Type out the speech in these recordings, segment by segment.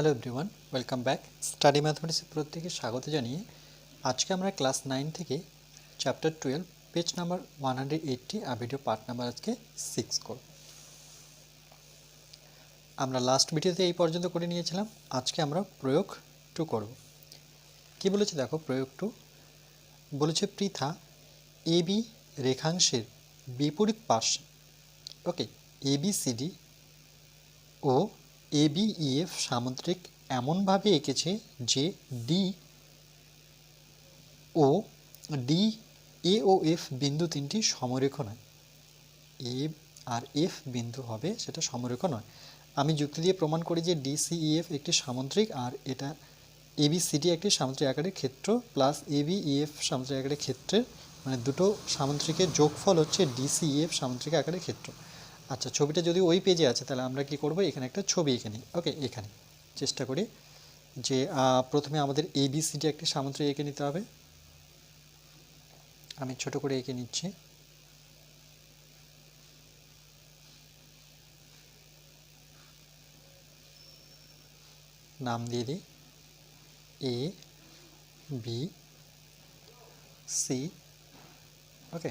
Hello everyone welcome back study ম্যাথমেটিক্সের প্রত্যেকে স্বাগত জানিয়ে আজকে আমরা ক্লাস নাইন থেকে chapter twelve page number one hundred eighty আর ভিডিও পার্ট নাম্বার আজকে সিক্স করব। আমরা লাস্ট ভিডিওতে এই পর্যন্ত করে নিয়েছিলাম, আজকে আমরা প্রয়োগ টু করব। কি বলেছে দেখো, প্রয়োগ টু বলেছে পৃথা এ বি রেখাংশের বিপরীত পার্শ্বে। Okay A B C D O ABEF সামুদ্রিক এমনভাবে এঁকেছে যে ডি ও ডি এ ও এফ বিন্দু তিনটি সমরেখ নয়। এ আর এফ বিন্দু হবে সেটা সমরেখ নয়। আমি যুক্তি দিয়ে প্রমাণ করি যে ডিসিইএফ একটি সামুদ্রিক আর এটা এবিসিডি একটি সামুদ্রিক আকারের ক্ষেত্র প্লাস এবিইএফ সামুদ্রিক আকারের ক্ষেত্রের মানে দুটো সামুদ্রিকের যোগফল হচ্ছে ডিসিইএফ সামুদ্রিক আকারের ক্ষেত্র। আচ্ছা ছবিটা যদি ওই পেজে আছে, তাহলে আমরা কি করব? এখানে একটা ছবি এঁকে নিই। ওকে এখানে। চেষ্টা করি যে প্রথমে আমাদের এবিসিডি একটি সামুদ্রিক এঁকে নিতে হবে। আমি ছোট করে এঁকে নিচ্ছি। নাম দিয়ে দিই। এ বি সি ওকে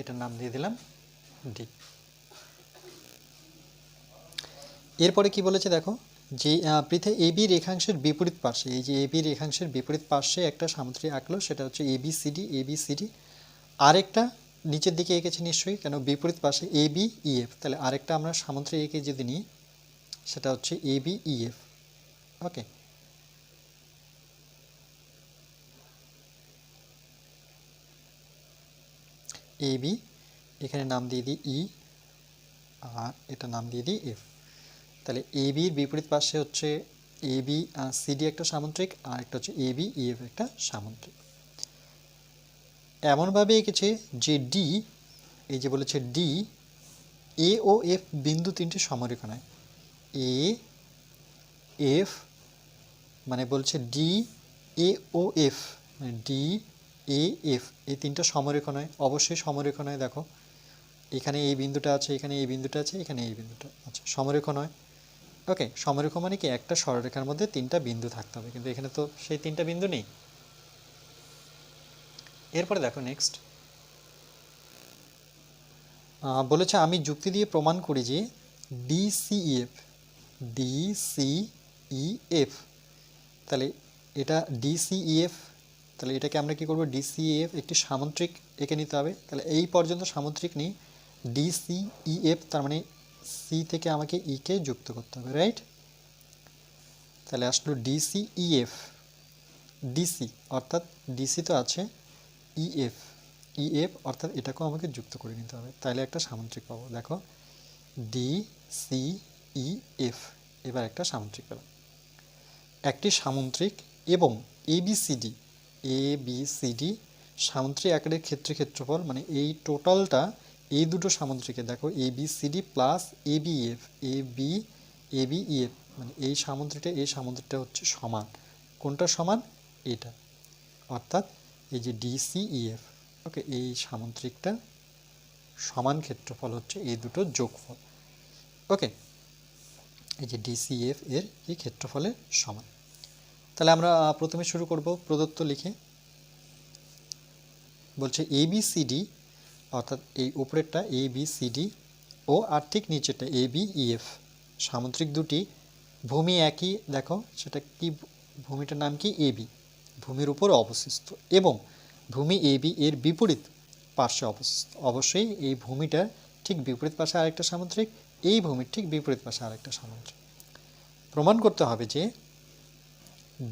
এটার নাম দিয়ে দিলাম ডি এরপরে কি বলেছে দেখো? যে পৃথে এবি রেখাংশের বিপরীত পার্শ্বে, এই যে এবি রেখাংশের বিপরীত পার্শ্বে একটা সামুদ্রিক আঁকলো, সেটা হচ্ছে এবিসিডি এবিসিডি আরেকটা নিচের দিকে এঁকেছে নিশ্চয়ই, কেন? বিপরীত পাশে এ বি ইএফ তাহলে আরেকটা আমরা সামুদ্রিক এঁকে যদি নিই, সেটা হচ্ছে A B E F okay? A B, এখানে নাম দিয়ে দিই ই, আর এটা নাম দিয়ে দিই এফ। তাহলে এ বির বিপরীত পাশে হচ্ছে এ বি সিডি একটা সামুদ্রিক, আর একটা হচ্ছে এ বি ইএফ একটা সামুদ্রিক। এমনভাবে এঁকেছে যে ডি এই যে বলেছে ডি এ ও এফ বিন্দু তিনটি সমরেখনায়। এ এফ মানে বলছে ডি এ ও এফ মানে ডি এ এফ এই তিনটা নয় অবশ্যই সমরেখ নয় দেখো। এখানে এই বিন্দুটা আছে, এখানে এই বিন্দুটা আছে, এখানে এই বিন্দুটা আচ্ছা সমরেখ নয় ওকে সমরেখ মানে কি একটা সরলরেখার মধ্যে তিনটা বিন্দু থাকতে হবে, কিন্তু এখানে তো সেই তিনটা বিন্দু নেই। এরপরে দেখো নেক্সট বলেছে আমি যুক্তি দিয়ে প্রমাণ করি যে ডিসিএফ ডিসিইএফ তাহলে এটা ডিসিইএফ তাহলে এটাকে আমরা কি করব? ডিসিএফ একটি সামুদ্রিক এঁকে নিতে হবে। তাহলে এই পর্যন্ত সামুদ্রিক নিই। ডিসিইএফ তার মানে সি থেকে আমাকে ই কে যুক্ত করতে হবে রাইট তাহলে আসলো ডিসিইএফ ডিসি অর্থাৎ ডিসি তো আছে ইএফ ইএফ অর্থাৎ এটাকেও আমাকে যুক্ত করে নিতে হবে। তাহলে একটা সামুদ্রিক পাবো। দেখো ডি সি ই এফ এবার একটা সামুদ্রিক পেলাম। একটি সামুদ্রিক এবং ABCD A B C D সামুদ্রিক আকারের ক্ষেত্রে ক্ষেত্রফল মানে এই টোটালটা এই দুটো সামুদ্রিকে দেখো A B C D plus A B F A B A B E F মানে এই সামুদ্রিকটা এই সামুদ্রিকটা হচ্ছে সমান। কোনটা সমান? এটা। অর্থাৎ এই যে ডিসিইএফ ওকে এই সামুদ্রিকটা সমান ক্ষেত্রফল হচ্ছে এই দুটো যোগফল। ওকে এই যে ডিসিএফ এর এই ক্ষেত্রফলের সমান। তাহলে আমরা প্রথমে শুরু করব প্রদত্ত লিখে। বলছে এ বি সি ডি অর্থাৎ এই উপরেরটা এ বি সি ডি ও আর ঠিক নিচেরটা এ বি ইএফ সামুদ্রিক দুটি ভূমি একই, দেখো, সেটা কি ভূমিটার নাম কি? এ বি ভূমির উপর অবস্থিত এবং ভূমি এ বি এর বিপরীত পার্শ্বে অবস্থিত। অবশ্যই এই ভূমিটার ঠিক বিপরীত পাশে আরেকটা সামুদ্রিক, এই ভূমির ঠিক বিপরীত পাশে আরেকটা সামুদ্রিক। প্রমাণ করতে হবে যে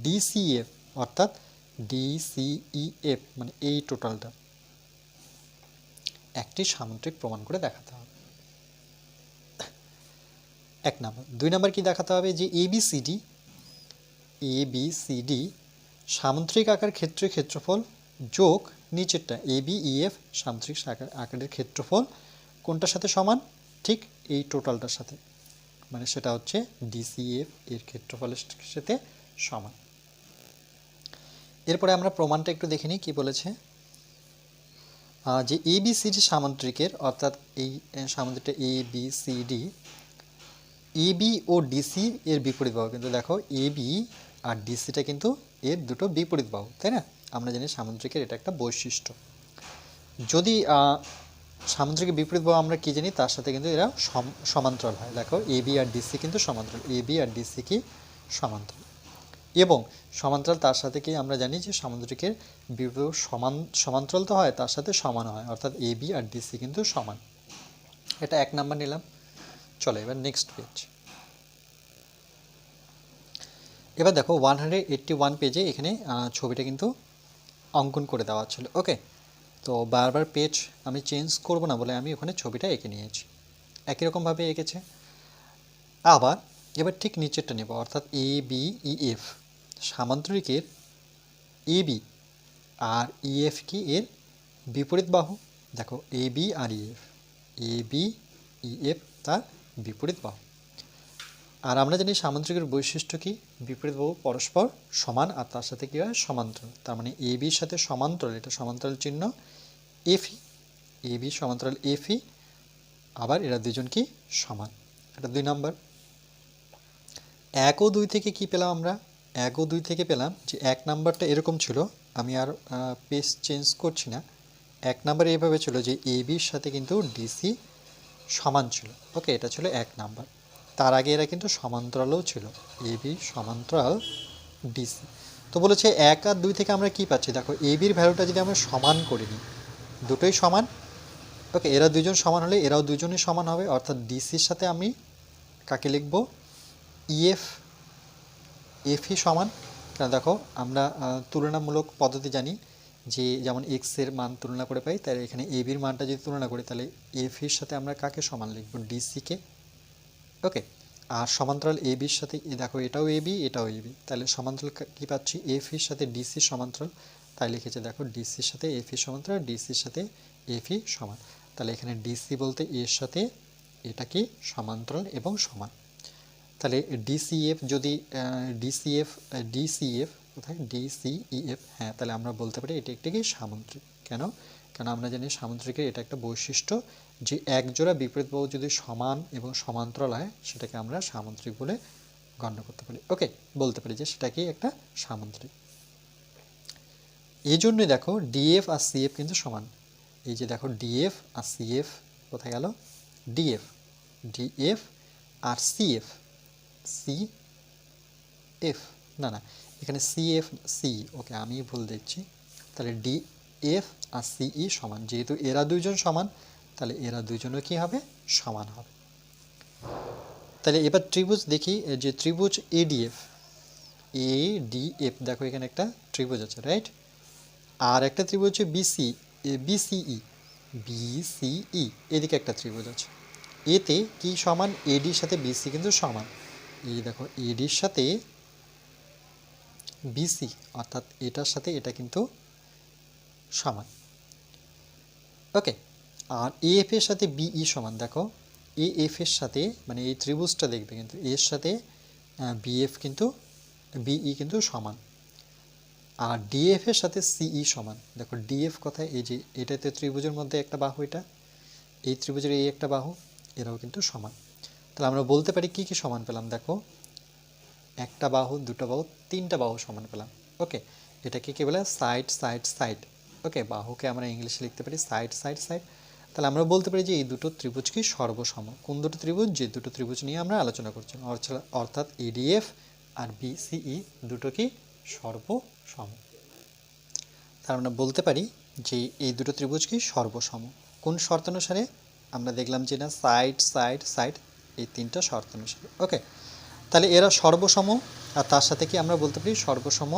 ডিসিএফ অর্থাৎ ডিসিইএফ মানে এই টোটালটা। একটি সামুদ্রিক প্রমাণ করে দেখাতে হবে। এক নম্বর। দুই নম্বর কি দেখাতে হবে? যে এবিসিডি এবিসিডি সামুদ্রিক আকার ক্ষেত্রে ক্ষেত্রফল যোগ নিচেরটা এবিইএফ সামুদ্রিক আকারের ক্ষেত্রফল কোনটার সাথে সমান? ঠিক এই টোটালটার সাথে। মানে সেটা হচ্ছে ডিসিএফ এর ক্ষেত্রফলের সাথে সমান। এরপরে আমরা প্রমাণটা একটু দেখে নিই, কী বলেছে? যে এ বি সি ডি সামুদ্রিকের অর্থাৎ এই আহ, সামুদ্রিকটা A B C D AB O DC এর বিপরীত বাহু। কিন্তু দেখো এবি আর ডিসিটা কিন্তু এর দুটো বিপরীত বাহু তাই না? আমরা জানি সামুদ্রিকের এটা একটা বৈশিষ্ট্য। যদি সামুদ্রিকের বিপরীত বাহু আমরা কি জানি? তার সাথে কিন্তু এরা সম- সমান্তরাল হয়। দেখো এবি আর ডিসি কিন্তু সমান্তরাল। এবি আর ডিসি কি? সমান্তরাল। এবং সমান্তরাল তার সাথে কি আমরা জানি যে সামুদ্রিকের বাহু সমান, সমান্তরাল তো হয়, তার সাথে সমান হয়, অর্থাৎ এ বি আর ডিসি কিন্তু সমান। এটা এক নাম্বার নিলাম। চলো এবার নেক্সট পেজ এবার দেখো ওয়ান হান্ড্রেড এইট্টি ওয়ান পেজে এখানে ছবিটা কিন্তু অঙ্কন করে দেওয়া ছিল ওকে, তো বারবার পেজ আমি চেঞ্জ করব না বলে আমি ওখানে ছবিটা এঁকে নিয়েছি। একই রকমভাবে এঁকেছে। আবার এবার ঠিক নিচেরটা নেব, অর্থাৎ এ বি ই এফ সামান্তরিকের এ বি আর ইএফ কি এর বিপরীত বাহু? দেখো, A B R E F A B E F তার বিপরীত বাহু। আর আমরা জানি সামান্তরিকের বৈশিষ্ট্য কি? বিপরীত বাহু পরস্পর সমান আর তার সাথে কি হয়? সমান্তরাল। তার মানে এ বির সাথে সমান্তরাল, এটা সমান্তরাল চিহ্ন এফি এ বি সমান্তরাল এফি আবার এরা দুজন কি? সমান। এটা দুই নাম্বার। এক ও দুই থেকে কি পেলাম আমরা? এক ও দুই থেকে পেলাম যে এক নাম্বারটা এরকম ছিল, আমি আর পেজ চেঞ্জ করছি না। এক নাম্বার এইভাবে ছিল যে এ বির সাথে কিন্তু ডিসি সমান ছিল। ওকে, এটা ছিল এক নাম্বার। তার আগে এরা কিন্তু সমান্তরালও ছিল। এ বি সমান্তরাল ডিসি তো বলেছে এক আর দুই থেকে আমরা কি পাচ্ছি? দেখো, এ বির ভ্যালুটা যদি আমরা সমান করে নিই দুটোই সমান। ওকে, এরা দুজন সমান হলে এরাও দুজনই সমান হবে। অর্থাৎ ডিসির সাথে আমি কাকে লিখব? ইএফ এফই সমান কারণ দেখো, আমরা তুলনামূলক পদ্ধতি জানি যে যেমন এক্সের মান তুলনা করে পাই তাই এখানে এ বির মানটা যদি তুলনা করি, তাহলে এফ এর সাথে আমরা কাকে সমান লিখব? ডিসিকে ওকে আর সমান্তরাল এ বির সাথে দেখো, এটাও এ বি এটাও এ বি তাহলে সমান্তরাল কা- পাচ্ছি? এফ এর সাথে ডিসি সমান্তরাল, তাই লিখেছে দেখো ডিসির সাথে এফ সমান্তরাল ডিসির সাথে এফ সমান। তাহলে এখানে ডিসি বলতে এর সাথে এটা কি সমান্তরাল এবং সমান। তাহলে ডিসিএফ যদি ডিসিএফ ডিসিএফ কোথায়? ডিসিইএফ হ্যাঁ তাহলে আমরা বলতে পারি এটি একটি কি? সামুদ্রিক। কেন? কেন আমরা জানি সামুদ্রিকের এটা একটা বৈশিষ্ট্য যে একজোড়া বিপরীত বাহু যদি সমান এবং সমান্তরাল হয়, সেটাকে আমরা সামুদ্রিক বলে গণ্য করতে পারি। ওকে বলতে পারি যে সেটা কি একটা সামুদ্রিক। এই জন্যই দেখো ডিএফ আর সিএফ কিন্তু সমান। এই যে দেখো ডিএফ আর সিএফ কোথায় গেল? ডিএফ ডিএফ আর সিএফ সি এফ না না, এখানে সি এফ সি ওকে, আমি ভুল দিচ্ছি তাহলে ডি এফ আর সিই সমান, যেহেতু এরা দুইজন সমান, তাহলে এরা দুইজনও কি হবে? সমান হবে। তাহলে এবার ত্রিভুজ দেখি যে ত্রিভুজ এডিএফ এ ডি এফ দেখো এখানে একটা ত্রিভুজ আছে রাইট আর একটা ত্রিভুজ হচ্ছে বিসি বিসিই বিসিই এদিকে একটা ত্রিভুজ আছে। এতে কি সমান? এডির সাথে বিসি কিন্তু সমান। এই দেখো এডির সাথে বিসি অর্থাৎ এটার সাথে এটা কিন্তু সমান। ওকে, আর এএফ এর সাথে বিই সমান, দেখো। এ এফ এর সাথে মানে এই ত্রিভুজটা দেখবে কিন্তু, এর সাথে বিএফ কিন্তু বিই কিন্তু সমান। আর ডিএফ এর সাথে সিই সমান। দেখো ডিএফ কথায়? এই যে, এটাতে ত্রিভুজের মধ্যে একটা বাহু এটা। এই ত্রিভুজের এই একটা বাহু, এরাও কিন্তু সমান। তাহলে আমরা বলতে পারি কি কি সমান পেলাম? দেখো, একটা বাহু, দুটো বাহু, তিনটা বাহু সমান পেলাম। ওকে, এটাকে কী বলে? Side side side. ওকে, বাহুকে আমরা ইংলিশে লিখতে পারি সাইড সাইড সাইড। তাহলে আমরা বলতে পারি যে এই দুটো ত্রিভুজ কি সর্বসম? কোন দুটো ত্রিভুজ? যে দুটো ত্রিভুজ নিয়ে আমরা আলোচনা করছি। অর্থাৎ- এডিএফ আর বিসিই দুটো কি সর্বসম? তার আমরা বলতে পারি যে এই দুটো ত্রিভুজ কি সর্বসম। কোন শর্ত অনুসারে আমরা দেখলাম যে না, সাইড সাইড সাইড। এই তিনটা শর্ত অনুসারে। ওকে তাহলে এরা সর্বসম আর তার সাথে কি আমরা বলতে পারি? সর্বসম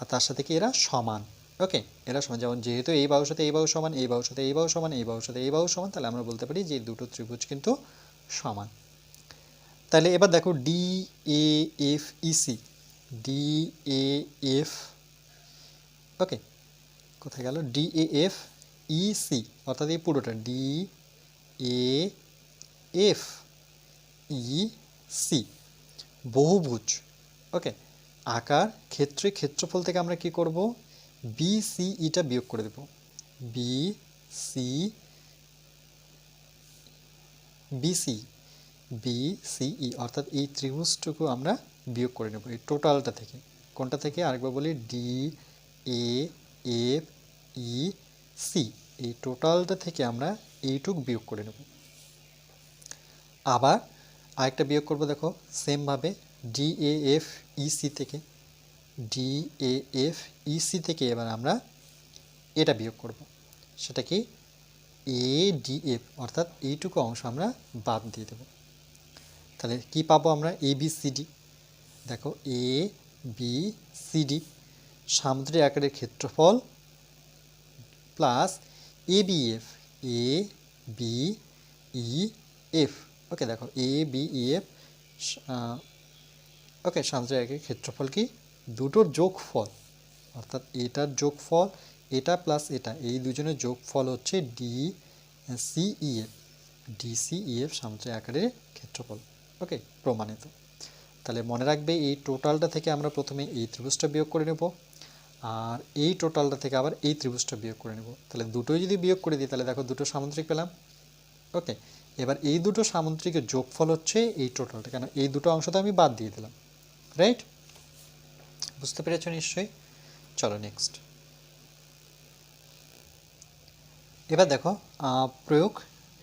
আর তার সাথে কি এরা সমান? ওকে এরা সমান। যেমন যেহেতু এই বাহুর সাথে এই বাহু সমান, এই বাহুর সাথে এই বাহু সমান, এই বাহুর সাথে এই বাহু সমান, তাহলে আমরা বলতে পারি যে দুটো ত্রিভুজ কিন্তু সমান। তাহলে এবার দেখো D A F EC D A F okay কোথায় গেল? D A F E C অর্থাৎ এই পুরোটা। D A F E, C, বহুভুজ। Okay আকার, ক্ষেত্রে ক্ষেত্রফল থেকে আমরা কি করব? বি, সি, ইটা বিয়োগ করে দেব। B, C B C B C E অর্থাৎ এই ত্রিভুজটুকু আমরা বিয়োগ করে নেব, এই টোটালটা থেকে। কোনটা থেকে? আরেকবার বলি, D, A, F, E, C, এই টোটালটা থেকে আমরা এইটুক বিয়োগ করে নেব। আবার আরেকটা বিয়োগ করব, দেখো সেমভাবে D A F E C থেকে D A F E C থেকে এবার আমরা এটা বিয়োগ করব। সেটা কি? এ ডি এফ অর্থাৎ এইটুকু অংশ আমরা বাদ দিয়ে দেব। তাহলে কি পাবো আমরা? এ বি সি ডি দেখো এ বি সি ডি সামুদ্রিক আকারের ক্ষেত্রফল plus A B F A B E F okay দেখো এ বি ই এফ ওকে সামুদ্রিক আকারের ক্ষেত্রফল কি? দুটোর যোগফল, অর্থাৎ এটার যোগফল, এটা প্লাস এটা, এই দুজনের যোগফল হচ্ছে ডি সিইএফ ডিসিইএফ সামুদ্রিক আকারের ক্ষেত্রফল ওকে প্রমাণিত। তাহলে মনে রাখবে, এই টোটালটা থেকে আমরা প্রথমে এই ত্রিভুজটা বিয়োগ করে নেব, আর এই টোটালটা থেকে আবার এই ত্রিভুজটা বিয়োগ করে নেব। তাহলে দুটোই যদি বিয়োগ করে দিই, তাহলে দেখো দুটো সামুদ্রিক পেলাম ওকে এবার এই দুটো সামুদ্রিকের যোগফল হচ্ছে এই টোটালটা কেন? এই দুটো অংশ তো আমি বাদ দিয়ে দিলাম। রাইট বুঝতে পেরেছ নিশ্চয়ই? চলো নেক্সট এবার দেখো প্রয়োগ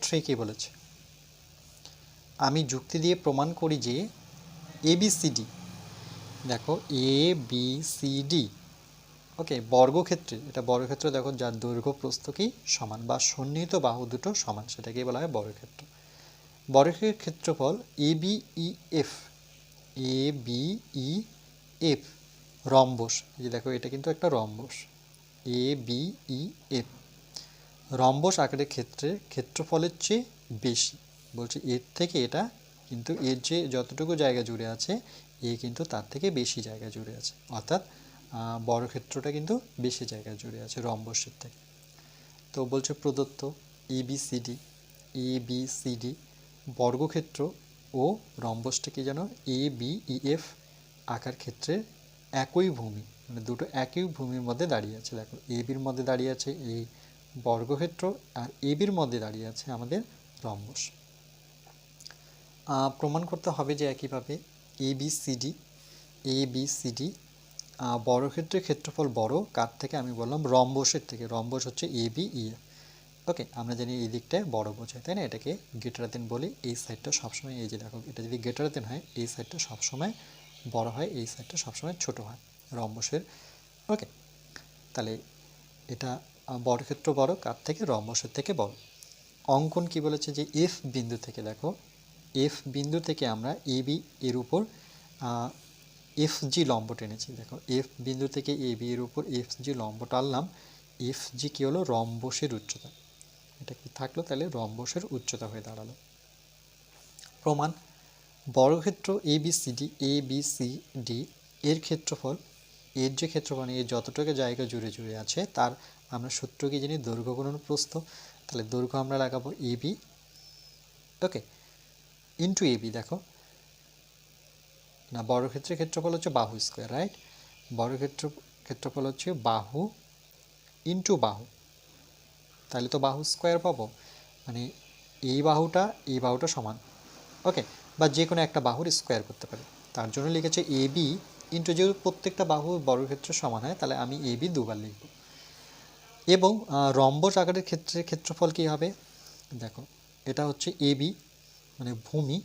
থ্রি কী বলেছে। আমি যুক্তি দিয়ে প্রমাণ করি যে এ বি সি ডি দেখো A B C D okay বর্গক্ষেত্রে, এটা বর্গক্ষেত্র দেখো যার দৈর্ঘ্য প্রস্থ কি সমান বা সন্নিহিত বাহু দুটো সমান, সেটাকেই বলা হয় বর্গক্ষেত্র। বর্গের ক্ষেত্রফল A B E F A B E F rhombus. যে দেখো, এটা কিন্তু একটা rhombus. A B E F rhombus আকারের ক্ষেত্রে ক্ষেত্রফলের চেয়ে বেশি। বলছে এর থেকে এটা কিন্তু এর যে যতটুকু জায়গা জুড়ে আছে, এ কিন্তু তার থেকে বেশি জায়গা জুড়ে আছে। অর্থাৎ বর্গক্ষেত্রটা কিন্তু বেশি জায়গা জুড়ে আছে রম্বসের থেকে। তো বলছে প্রদত্ত বি সি ডি ডি বর্গক্ষেত্র ও রম্বসটা কি যেন এ বি ই এফ আকার ক্ষেত্রে একই ভূমি মানে দুটো একই ভূমির মধ্যে দাঁড়িয়ে আছে। দেখো এ বির মধ্যে দাঁড়িয়ে আছে এই বর্গক্ষেত্র আর এ বির মধ্যে দাঁড়িয়ে আছে আমাদের রম্বস। প্রমাণ করতে হবে যে একইভাবে A B C D A B C D বর্গক্ষেত্রের ক্ষেত্রফল বড়, কার থেকে? আমি বললাম রম্বসের থেকে। রম্বস হচ্ছে এ বি ই ওকে, আমরা জানি এই দিকটায় বড় বোঝায়, তাই না? এটাকে গেটার দেন বলি। এই সাইডটা সবসময়, এই যে দেখো, এটা যদি গেটার দেন হয়, এই সাইডটা সবসময় বড় হয়, এই সাইডটা সবসময় ছোট হয় রম্বসের। ওকে, তাহলে এটা বর্গক্ষেত্র বড় কার থেকে? রম্বসের থেকে বড়। অঙ্কন কি বলেছে যে এফ বিন্দু থেকে, দেখো। এফ বিন্দু থেকে আমরা এ বি এর উপর এফ জি লম্ব টেনেছি দেখো এফ বিন্দু থেকে এ বি এর উপর এফ জি লম্ব টানলাম এফ জি কী হলো? রম্বসের উচ্চতা। এটা কি থাকল? তাহলে রম্বসের উচ্চতা হয়ে দাঁড়াল। প্রমাণ, বর্গক্ষেত্র A B C D A B C D এর ক্ষেত্রফল, এর যে ক্ষেত্রফল, এর যতটুকু জায়গা জুড়ে জুড়ে আছে, তার আমরা সূত্র কি জানি? দৈর্ঘ্য গুণন প্রস্থ। তাহলে দৈর্ঘ্য আমরা লাগাবো A B okay into B দেখো। না, বর্গক্ষেত্রের ক্ষেত্রফল হচ্ছে বাহু স্কোয়ার রাইট বর্গক্ষেত্র ক্ষেত্রফল হচ্ছে বাহু ইন্টু বাহু। তাহলে তো বাহু স্কোয়ার পাবো। মানে এই বাহুটা এই বাহুটা সমান। ওকে বা যে কোনো একটা বাহুর স্কোয়ার করতে পারি। তার জন্য লিখেছে এ বি ইন্টু যেহেতু প্রত্যেকটা বাহু বর্গক্ষেত্র সমান হয়, তাহলে আমি এ বি দুবার লিখব। এবং রম্বস আকারের ক্ষেত্রে ক্ষেত্রফল কী হবে? দেখো, এটা হচ্ছে এ বি মানে ভূমি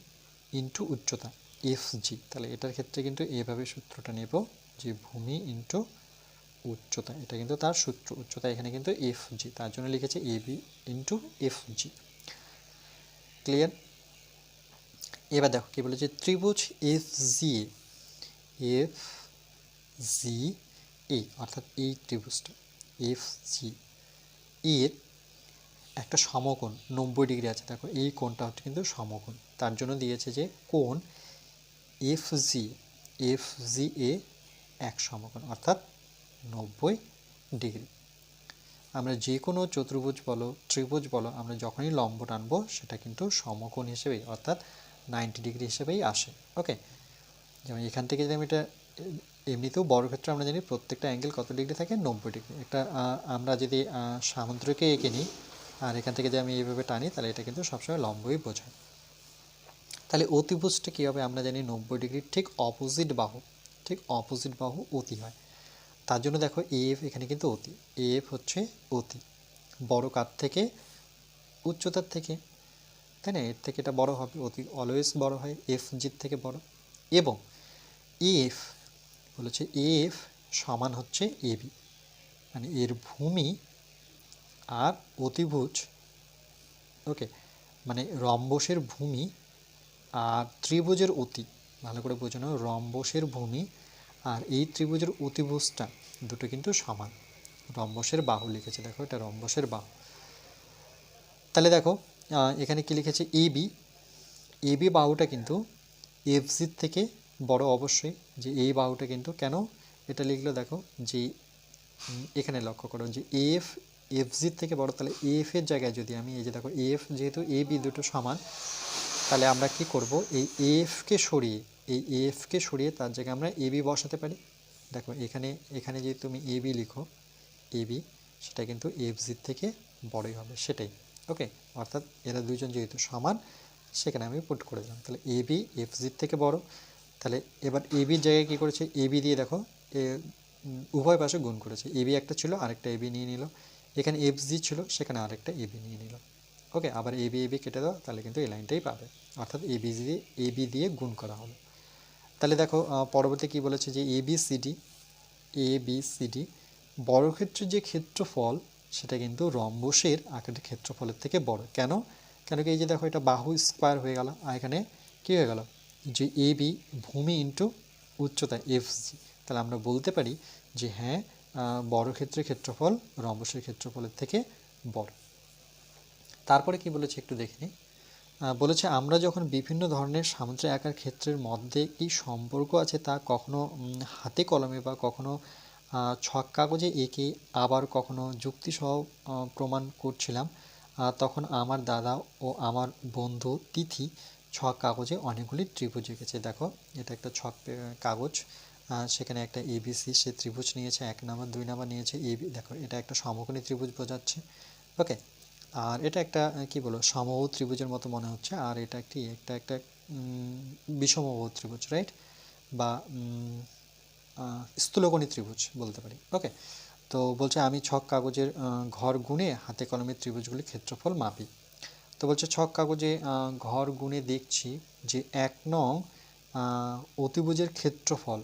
ইন্টু উচ্চতা। F G. তাহলে এটার ক্ষেত্রে কিন্তু এভাবে সূত্রটা নেব যে ভূমি ইন্টু উচ্চতা। এটা কিন্তু তার সূত্র, উচ্চতা এখানে কিন্তু এফ জি। তার জন্য লিখেছে A B into F G. Clear এবার দেখো, কি বলেছে? ত্রিভুজ এফ জি এফ জি, এ, অর্থাৎ এই ত্রিভুজটা, এফ জি এর একটা সমকোণ, নব্বই ডিগ্রি আছে। দেখো, এই কোণটা হচ্ছে কিন্তু সমকোণ। তার জন্য দিয়েছে যে কোণ এফ জি এফ জি এ এক সমকোণ, অর্থাৎ নব্বই ডিগ্রি। আমরা যে কোনো চতুর্ভুজ বলো, ত্রিভুজ বলো, আমরা যখনই লম্ব টানবো, সেটা কিন্তু সমকোণ হিসেবেই, অর্থাৎ নাইনটি ডিগ্রি হিসেবেই আসে। ওকে? যেমন এখান থেকে যদি আমি এটা, এমনিতেও বড় ক্ষেত্রে আমরা জানি, প্রত্যেকটা অ্যাঙ্গেল কত ডিগ্রি থাকে? নব্বই ডিগ্রি। একটা আমরা যদি সামুদ্রিকে এঁকে নিই, আর এখান থেকে যদি আমি এইভাবে টানি, তাহলে এটা কিন্তু সবসময় লম্বই বোঝায়। তাহলে অতিভুজটা কী হবে? আমরা জানি নব্বই ডিগ্রির ঠিক অপোজিট বাহু, ঠিক অপোজিট বাহু অতি হয়। তার জন্য দেখো এফ এখানে কিন্তু অতি। এফ হচ্ছে অতি। বড় কার থেকে? উচ্চতার থেকে। তাই না? এর থেকে এটা বড় হবে, অতি অলওয়েজ বড় হয় এফ জির থেকে বড়। এবং এফ বলেছে এফ সমান হচ্ছে এবি মানে এর ভূমি আর অতিভুজ ওকে মানে রম্বসের ভূমি আর ত্রিভুজের অতি, ভালো করে বোঝানো রম্বসের ভূমি আর এই ত্রিভুজের অতিভুজটা দুটো কিন্তু সমান। রম্বসের বাহু লিখেছে, দেখো এটা রম্বসের বাহু। তাহলে দেখো এখানে কি লিখেছে? এবি এবি বাহুটা কিন্তু এফজির থেকে বড় অবশ্যই, যে এই বাহুটা কিন্তু কেন? এটা লিখলো দেখো যে এখানে লক্ষ্য করো যে এফ এফজির থেকে বড়, তাহলে এফ এর জায়গায় যদি আমি, এই যে দেখো এফ যেহেতু এ বি দুটো সমান তাহলে আমরা কি করব? এই এফকে সরিয়ে, এই এফকে সরিয়ে তার জায়গায় আমরা এবি বসাতে পারি। দেখো, এখানে এখানে যদি তুমি এবি লিখো এবি সেটা কিন্তু এফ এফজির থেকে বড়ই হবে, সেটাই। ওকে অর্থাৎ এরা দুইজন যেহেতু সমান, সেখানে আমি পুট করে দিলাম। তাহলে এবি এফজির থেকে বড়। তাহলে এবার এবির জায়গায় কী করেছে? এবি দিয়ে দেখো উভয় পাশে গুণ করেছে। এবি একটা ছিল, আরেকটা এবি নিয়ে নিল। এখানে এফ জি ছিল, সেখানে আরেকটা এবি নিয়ে নিল। ওকে আবার এবি এবি কেটে দাও তাহলে কিন্তু এই লাইনটাই পাবে। অর্থাৎ এবি দিয়ে এবি দিয়ে গুণ করা হলো তাহলে দেখো পরবর্তী কি বলেছে যে A B C D A B C D বর্গক্ষেত্রের যে ক্ষেত্রফল সেটা কিন্তু রম্বসের আকারের ক্ষেত্রফলের থেকে বড়। কেন? কেন কি এই যে দেখো এটা বাহু স্কোয়ার হয়ে গেল আর এখানে কী হয়ে গেল? যে এ বি ভূমি ইন্টু উচ্চতা এফ জি তাহলে আমরা বলতে পারি যে হ্যাঁ আহ, বর্গক্ষেত্রের ক্ষেত্রফল রম্বসের ক্ষেত্রফলের থেকে বড়। তারপরে কি বলেছে একটু দেখে নিই। বলেছে, আমরা যখন বিভিন্ন ধরনের সামুদ্রিক আকার ক্ষেত্রের মধ্যে কি সম্পর্ক আছে তা কখনো হাতে কলমে বা কখনো ছক কাগজে এঁকে আবার কখনো যুক্তিসহ প্রমাণ করছিলাম। তখন আমার দাদা ও আমার বন্ধু তিথি ছক কাগজে অনেকগুলি ত্রিভুজ এঁকেছে। দেখো, এটা একটা ছক কাগজ। সেখানে একটা এবিসি সে ত্রিভুজ নিয়েছে, এক নাম্বার, দুই নাম্বার নিয়েছে এবি দেখো, এটা একটা সমকোণী ত্রিভুজ বোঝাচ্ছে। ওকে আর এটা একটা কি বলো সমবাহু ত্রিভুজের মতো মনে হচ্ছে। আর এটা একটি, একটা একটা বিষমবাহু ত্রিভুজ রাইট বা স্থূলকোণী ত্রিভুজ বলতে পারি। ওকে তো বলছে, আমি ছক কাগজের ঘর গুণে হাতে কলমের ত্রিভুজগুলির ক্ষেত্রফল মাপি। তো বলছে, ছক কাগজে ঘর গুণে দেখছি যে এক নং অতিভুজের ক্ষেত্রফল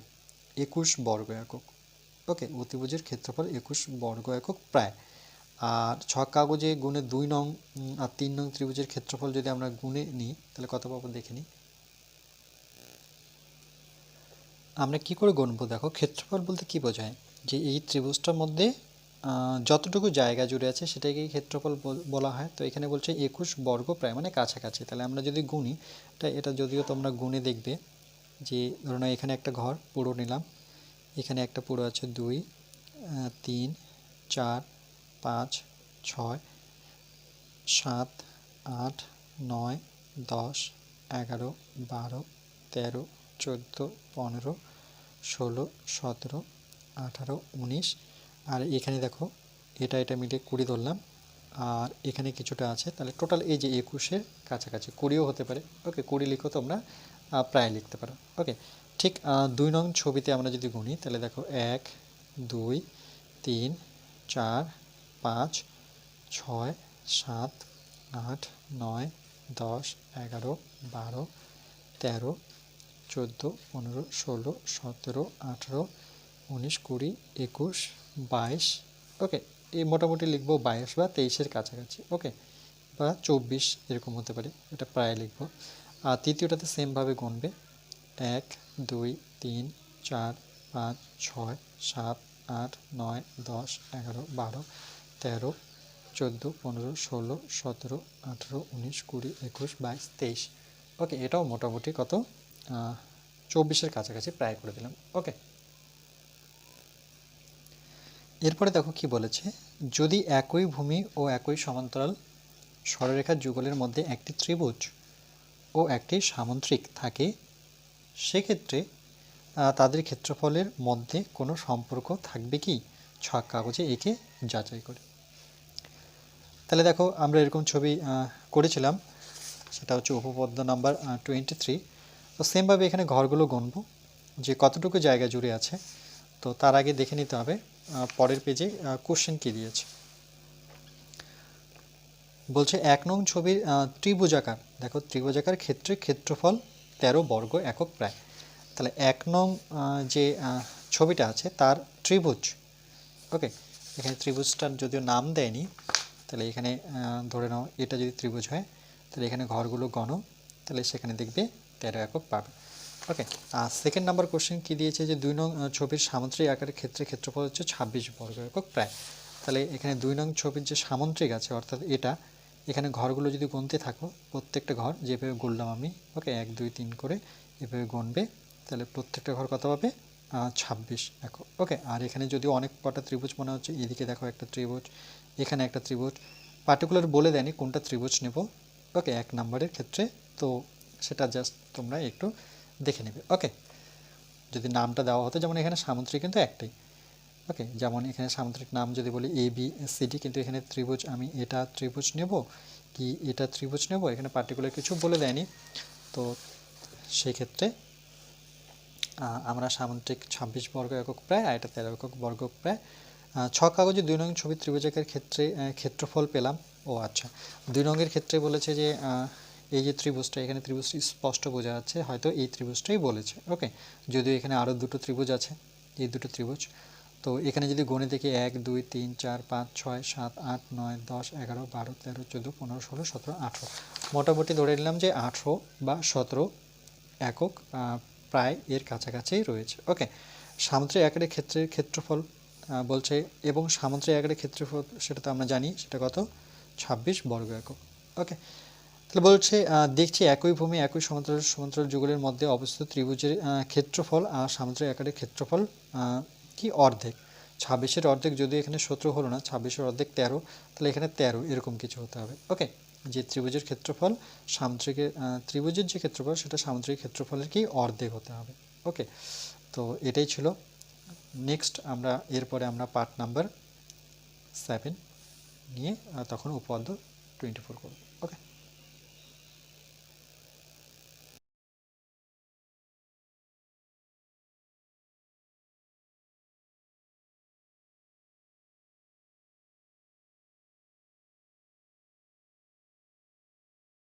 একুশ বর্গ একক। ওকে অতিভুজের ক্ষেত্রফল একুশ বর্গ একক প্রায়। আর ছক কাগজে গুণে দুই নং আর তিন নং ত্রিভুজের ক্ষেত্রফল যদি আমরা গুণে নিই, তাহলে কত পাবো দেখে নিই? আমরা কি করে গুনবো দেখো? ক্ষেত্রফল বলতে কি বোঝায়? যে এই ত্রিভুজটার মধ্যে যতটুকু জায়গা জুড়ে আছে সেটাকেই ক্ষেত্রফল বলা হয়। তো এখানে বলছে একুশ বর্গ প্রায় মানে কাছাকাছি। তাহলে আমরা যদি গুনি, তা এটা যদিও তোমরা গুণে দেখবে, যে ধরো এখানে একটা ঘর, পুরো নিলাম। এখানে একটা পুরো আছে দুই তিন, চার পাঁচ, ছয়, সাত, আট, নয়, দশ, এগারো, বারো, তেরো, চোদ্দ, পনেরো, ষোলো, সতেরো, আঠারো, উনিশ। আর এখানে দেখো, এটা এটা মিলে কুড়ি ধরলাম। আর এখানে কিছুটা আছে, তাহলে টোটাল এই যে একুশের কাছাকাছি, কুড়িও হতে পারে। ওকে কুড়ি লিখো তোমরা প্রায় লিখতে পারো। ওকে ঠিক দুই নং ছবিতে আমরা যদি গুনি, তাহলে দেখো, এক, দুই, তিন, চার পাঁচ, ছয়, সাত, আট, নয়, দশ, এগারো, বারো, তেরো, চোদ্দ, পনেরো, ষোলো, সতেরো, আঠেরো, উনিশ, কুড়ি, একুশ, বাইশ ওকে এই মোটামুটি লিখব বাইশ বা তেইশের কাছাকাছি ওকে বা চব্বিশ এরকম হতে পারে, এটা প্রায় লিখব। আর তৃতীয়টাতে সেমভাবে গুনবে, এক, দুই, তিন, চার, পাঁচ, ছয়, সাত, আট, নয়, দশ, এগারো, বারো তেরো, চোদ্দ, পনেরো, ষোলো, সতেরো, আঠেরো, উনিশ, কুড়ি, একুশ, বাইশ, তেইশ। ওকে, এটাও মোটামুটি কত? চব্বিশের কাছাকাছি প্রায় করে দিলাম। ওকে। এরপরে দেখো কি বলেছে? যদি একই ভূমি ও একই সমান্তরাল সরলরেখার যুগলের মধ্যে একটি ত্রিভুজ ও একটি সামুদ্রিক থাকে, সেক্ষেত্রে তাদের ক্ষেত্রফলের মধ্যে কোনো সম্পর্ক থাকবে কি? ছক কাগজে এঁকে যাচাই করে। তাহলে দেখো, আমরা এরকম ছবি করেছিলাম। সেটা হচ্ছে উপপাদ্য নাম্বার টোয়েন্টি থ্রি তো সেমভাবে এখানে ঘরগুলো গণবো যে কতটুকু জায়গা জুড়ে আছে। তো তার আগে দেখে নিতে হবে পরের পেজে কোশ্চেন কী দিয়েছে। বলছে, এক নং ছবির ত্রিভুজাকার। দেখো, ত্রিভুজাকার ক্ষেত্রে ক্ষেত্রফল তেরো বর্গ একক প্রায়। তাহলে এক নং যে ছবিটা আছে, তার ত্রিভুজ ওকে এখানে ত্রিভুজটার যদিও নাম দেয়নি, তাহলে এখানে ধরে নাও এটা যদি ত্রিভুজ হয়, তাহলে এখানে ঘরগুলো গণ, তাহলে সেখানে দেখবে তেরো একক পাবে। ওকে আর সেকেন্ড নাম্বার কোশ্চেন কী দিয়েছে যে দুই নং ছবির সামুদ্রিক আকারের ক্ষেত্রে ক্ষেত্রফল হচ্ছে ছাব্বিশ বর্গ একক প্রায়। তাহলে এখানে দুই নং ছবির যে সামুদ্রিক আছে, অর্থাৎ এটা, এখানে ঘরগুলো যদি গুনতে থাকো, প্রত্যেকটা ঘর যেভাবে গুনলাম আমি ওকে এক, দুই, তিন করে এভাবে গুনবে, তাহলে প্রত্যেকটা ঘর কত পাবে? ছাব্বিশ দেখো। ওকে আর এখানে যদি অনেক কটা ত্রিভুজ মনে হচ্ছে এদিকে দেখো একটা ত্রিভুজ এখানে একটা ত্রিভুজ। পার্টিকুলার বলে দেয়নি কোনটা ত্রিভুজ নেব। ওকে এক নাম্বারের ক্ষেত্রে তো সেটা জাস্ট তোমরা একটু দেখে নেবে। ওকে যদি নামটা দেওয়া হতো যেমন এখানে সামুদ্রিক কিন্তু একটাই। ওকে যেমন এখানে সামুদ্রিক নাম যদি বলি এ বি সি ডি কিন্তু এখানে ত্রিভুজ আমি এটা ত্রিভুজ নেব কি এটা ত্রিভুজ নেব? এখানে পার্টিকুলার কিছু বলে দেয়নি। তো সেই ক্ষেত্রে আহ, আমরা সামুদ্রিক ছাব্বিশ বর্গ একক প্রায় আর এটা তেরো একক বর্গ প্রায়। ছ কাগজে দুই নং ছবি ত্রিভুজাকের ক্ষেত্রে ক্ষেত্রফল পেলাম। ও আচ্ছা। দুই নঙ্গের ক্ষেত্রে বলেছে যে এই যে ত্রিভুজটা, এখানে ত্রিভুজটি স্পষ্ট বোঝা যাচ্ছে, হয়তো এই ত্রিভুজটাই বলেছে। ওকে। যদিও এখানে আরও দুটো ত্রিভুজ আছে, এই দুটো ত্রিভুজ। তো এখানে যদি গণে দেখি, এক, দুই, তিন, চার, পাঁচ, ছয়, সাত, আট, নয়, দশ, এগারো, বারো, তেরো, চোদ্দ, পনেরো, ষোলো, সতেরো, আঠেরো। মোটামুটি ধরে নিলাম যে আঠেরো বা সতেরো একক প্রায় এর কাছাকাছিই রয়েছে। ওকে, সামুদ্রিক আকারের ক্ষেত্রে ক্ষেত্রফল বলছে, এবং সামুদ্রিক আকারের ক্ষেত্রফল সেটা তো আমরা জানি, সেটা কত? ছাব্বিশ বর্গ একক। ওকে, তাহলে বলছে দেখছি একই ভূমি, একই সমান্তরাল সমান্তরাল যুগলের মধ্যে অবস্থিত ত্রিভুজের ক্ষেত্রফল আর সামুদ্রিক আকারের ক্ষেত্রফল কি অর্ধেক? ছাব্বিশের অর্ধেক যদি এখানে সতেরো হলো না, ছাব্বিশের অর্ধেক তেরো, তাহলে এখানে তেরো এরকম কিছু হতে হবে। ওকে যে ত্রিভুজের ক্ষেত্রফল সামুদ্রিকের ত্রিভুজের যে ক্ষেত্রফল সেটা সামুদ্রিক ক্ষেত্রফলের কি অর্ধেক হতে হবে। ওকে তো এটাই ছিল। নেক্সট আমরা, এরপরে আমরা পার্ট নাম্বার সেভেন নিয়ে তখন উপপাদ্য টোয়েন্টি ফোর করব।